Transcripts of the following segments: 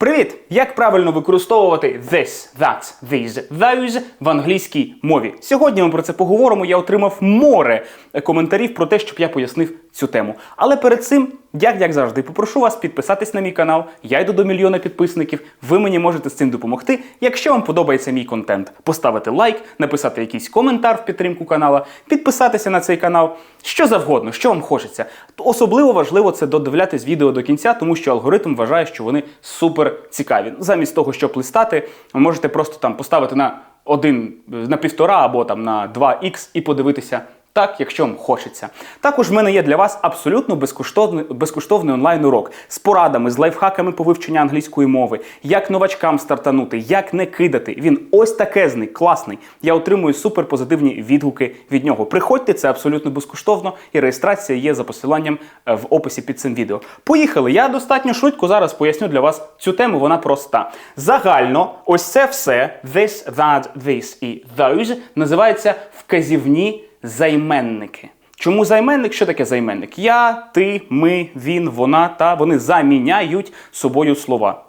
Привіт! Як правильно використовувати this, that, these, those в англійській мові? Сьогодні ми про це поговоримо. Я отримав море коментарів про те, щоб я пояснив цю тему. Але перед цим, як, як завжди, попрошу вас підписатись на мій канал. Я йду до мільйона підписників. Ви мені можете з цим допомогти. Якщо вам подобається мій контент, поставити лайк, написати якийсь коментар в підтримку канала, підписатися на цей канал, що завгодно, що вам хочеться. Особливо важливо це додивлятись відео до кінця, тому що алгоритм вважає, що вони супер цікаві. Замість того, щоб листати, ви можете просто там поставити на один на півтора або там на 2х і подивитися. Так, якщо вам хочеться. Також в мене є для вас абсолютно безкоштовний безкоштовний онлайн-урок з порадами, з лайфхаками по вивченню англійської мови, як новачкам стартанути, як не кидати. Він ось такезний, класний. Я отримую суперпозитивні відгуки від нього. Приходьте, це абсолютно безкоштовно, і реєстрація є за посиланням е, в описі під цим відео. Поїхали! Я достатньо швидко зараз поясню для вас цю тему. Вона проста. Загально, ось це все, this, that, this і those, називається вказівні займенники. Чому займенник? Що таке займенник? Я, ти, ми, він, вона та вони заміняють собою слова.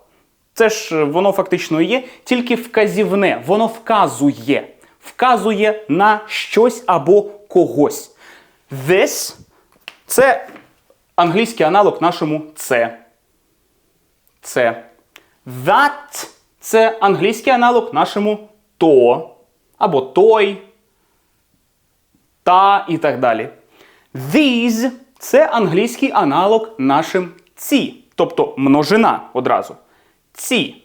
Це ж воно фактично є тільки вказівне, воно вказує. Вказує на щось або когось. This це англійський аналог нашому це. Це. That це англійський аналог нашому то. Або той та і так далі. These це англійський аналог нашим ці, тобто множина одразу. Ці.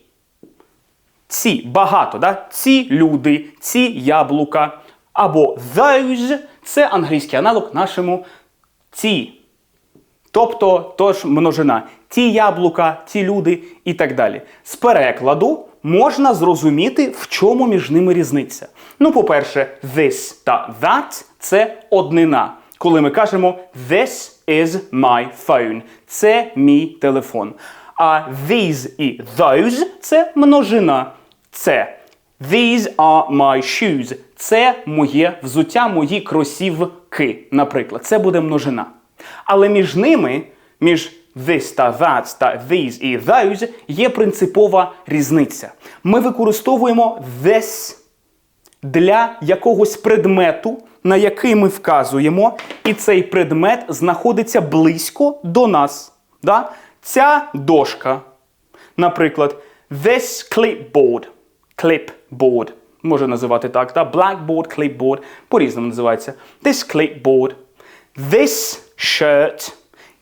Ці багато, да? ці люди, ці яблука. Або those це англійський аналог нашому ці. Тобто тож множина. Ті яблука, ті люди і так далі. З перекладу можна зрозуміти, в чому між ними різниця. Ну, по-перше, this та that це однина. Коли ми кажемо This is my phone. Це мій телефон. А these і those це множина. Це. These are my shoes. Це моє взуття, мої кросівки, наприклад. Це буде множина. Але між ними, між this та that та these і those, є принципова різниця. Ми використовуємо this для якогось предмету, на який ми вказуємо, і цей предмет знаходиться близько до нас. Да? Ця дошка, наприклад, this clipboard. Clipboard. Може називати так, да? blackboard, clipboard, по-різному називається. This clipboard, this shirt,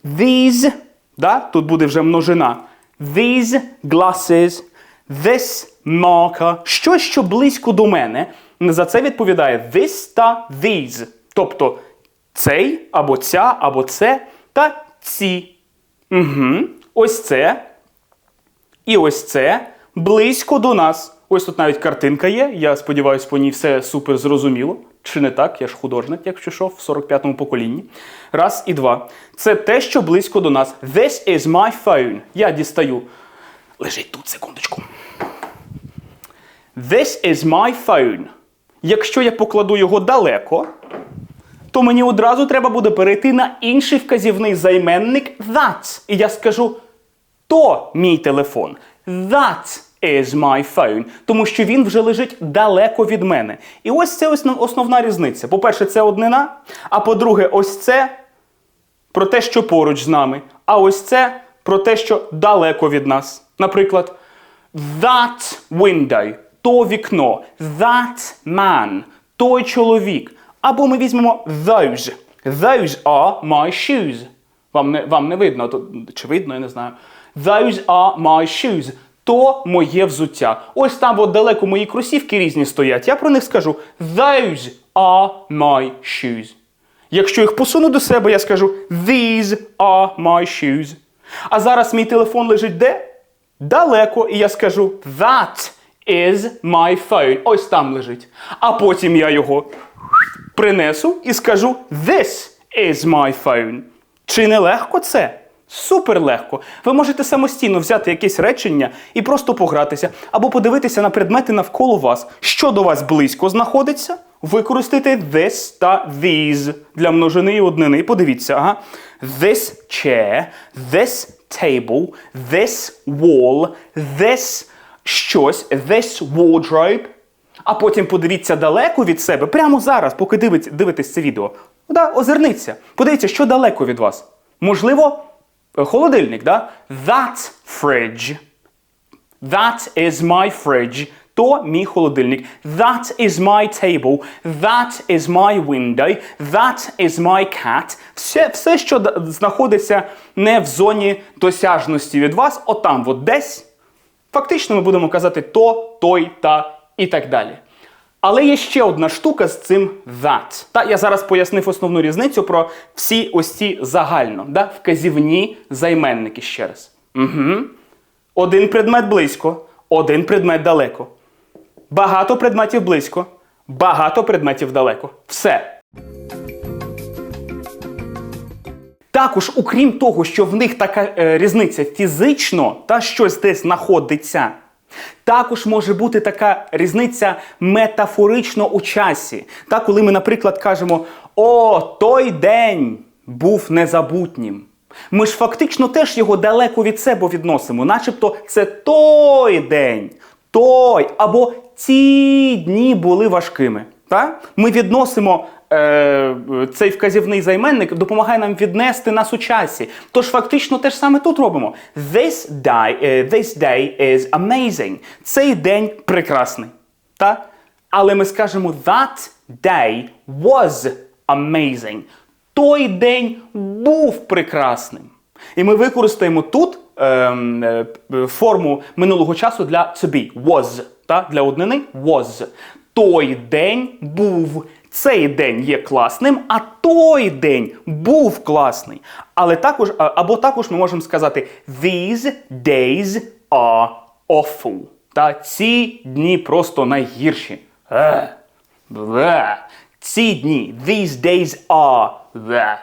these, да? тут буде вже множина. These glasses, this marker. Щось, що близько до мене. За це відповідає this та these. Тобто цей, або ця, або це та ці. Угу. Ось це. І ось це близько до нас. Ось тут навіть картинка є. Я сподіваюся, по ній все супер зрозуміло. Чи не так? Я ж художник, якщо що, в 45-му поколінні. Раз і два. Це те, що близько до нас. This is my phone. Я дістаю. Лежить тут секундочку. This is my phone. Якщо я покладу його далеко, то мені одразу треба буде перейти на інший вказівний займенник that. І я скажу то мій телефон. That is my phone. Тому що він вже лежить далеко від мене. І ось це основна різниця. По-перше, це однина. А по-друге, ось це про те, що поруч з нами. А ось це про те, що далеко від нас. Наприклад, that window то вікно, that man, той чоловік. Або ми візьмемо those. Those are my shoes. Вам не, вам не видно, то, чи видно, я не знаю. Those are my shoes. То моє взуття. Ось там от далеко мої кросівки різні стоять. Я про них скажу Those are my shoes. Якщо їх посуну до себе, я скажу These are my shoes. А зараз мій телефон лежить де? Далеко, і я скажу That is my phone. Ось там лежить. А потім я його принесу і скажу This is my phone. Чи не легко це? Супер легко. Ви можете самостійно взяти якесь речення і просто погратися, або подивитися на предмети навколо вас, що до вас близько знаходиться. Використайте this та these для множини і однини. Подивіться, ага. This chair, this table, this wall, this щось, this wardrobe. А потім подивіться далеко від себе, прямо зараз, поки дивитесь це відео. Да, озирніться. Подивіться, що далеко від вас. Можливо, холодильник, да? That fridge. That is my fridge. То мій холодильник. That is my table. That is my window. That is my cat. Все, все що знаходиться не в зоні досяжності від вас, отам, от десь. Фактично ми будемо казати то, той, та і так далі. Але є ще одна штука з цим that. Та я зараз пояснив основну різницю про всі ось ці загально, да? вказівні займенники ще раз. Угу. Один предмет близько, один предмет далеко. Багато предметів близько, багато предметів далеко. Все. Також, окрім того, що в них така е, різниця фізично та щось десь знаходиться, також може бути така різниця метафорично у часі. Та коли ми, наприклад, кажемо О, той день був незабутнім. Ми ж фактично теж його далеко від себе відносимо, начебто це той день, той або ці дні були важкими. Та? Ми відносимо цей вказівний займенник, допомагає нам віднести нас у часі. Тож фактично те ж саме тут робимо. This day, е, this day is amazing. Цей день прекрасний. Та? Але ми скажемо that day was amazing. Той день був прекрасним. І ми використаємо тут ем, е, е, форму минулого часу для be. Was. Та? Для однини was. Той день був. Цей день є класним, а той день був класний. Але також, або також ми можемо сказати These days are awful. Та ці дні просто найгірші. Е. Ці дні. These days are. Бле.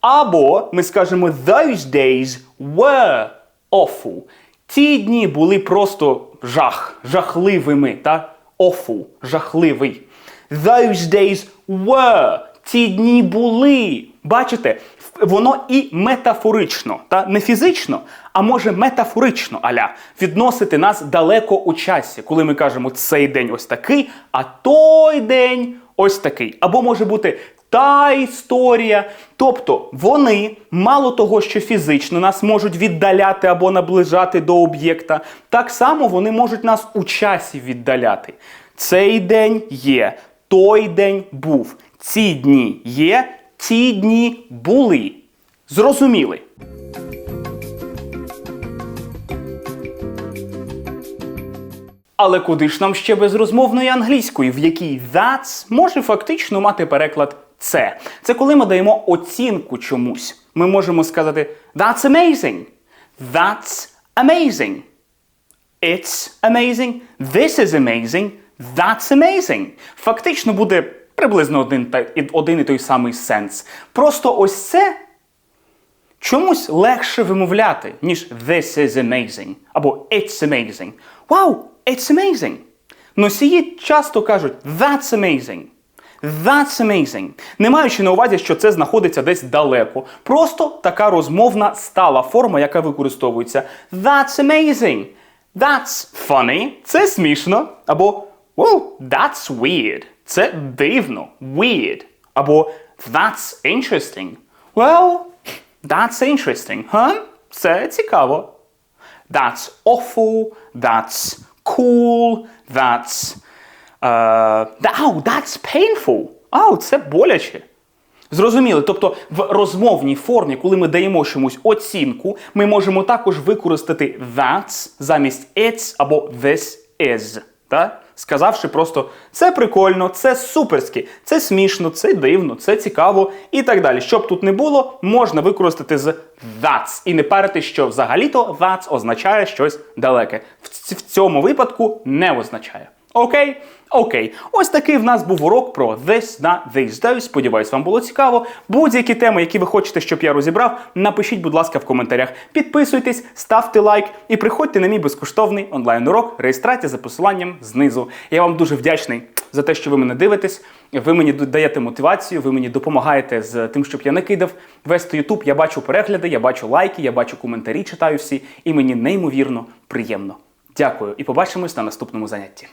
Або ми скажемо those days were awful. Ті дні були просто жах, жахливими, та? Awful, жахливий. Those days were. Ті дні були. Бачите, воно і метафорично, та не фізично, а може метафорично аля відносити нас далеко у часі, коли ми кажемо цей день ось такий, а той день ось такий. Або може бути та історія. Тобто вони, мало того, що фізично нас можуть віддаляти або наближати до об'єкта, так само вони можуть нас у часі віддаляти. Цей день є, той день був. Ці дні є, ті дні були. Зрозуміли? Але куди ж нам ще без розмовної англійської, в якій that's може фактично мати переклад це. Це коли ми даємо оцінку чомусь. Ми можемо сказати That's amazing. That's amazing. It's amazing. This is amazing. That's amazing. Фактично буде приблизно один, один і той самий сенс. Просто ось це чомусь легше вимовляти, ніж this is amazing або it's amazing. Wow, it's amazing. Носії часто кажуть that's amazing. That's amazing. Не маючи на увазі, що це знаходиться десь далеко. Просто така розмовна стала форма, яка використовується. That's amazing. That's funny. Це смішно. Або well, that's weird. Це дивно. Weird. Або that's interesting. Well, that's interesting. Huh? Це цікаво. That's awful. That's cool. That's. Uh, oh, that's painful. Oh, це боляче. Зрозуміли, тобто в розмовній формі, коли ми даємо чомусь оцінку, ми можемо також використати that's замість it's або this is. Та? Сказавши просто це прикольно, це суперськи, це смішно, це дивно, це цікаво і так далі. Щоб тут не було, можна використати з that's і не парити, що взагалі-то that's означає щось далеке. В, в цьому випадку не означає. Окей? Окей. Ось такий в нас був урок про this на these days. Сподіваюсь, вам було цікаво. Будь-які теми, які ви хочете, щоб я розібрав, напишіть, будь ласка, в коментарях. Підписуйтесь, ставте лайк і приходьте на мій безкоштовний онлайн-урок реєстрація за посиланням знизу. Я вам дуже вдячний за те, що ви мене дивитесь. Ви мені даєте мотивацію, ви мені допомагаєте з тим, щоб я не кидав весь Ютуб. Я бачу перегляди, я бачу лайки, я бачу коментарі, читаю всі, і мені неймовірно приємно. Дякую і побачимось на наступному занятті.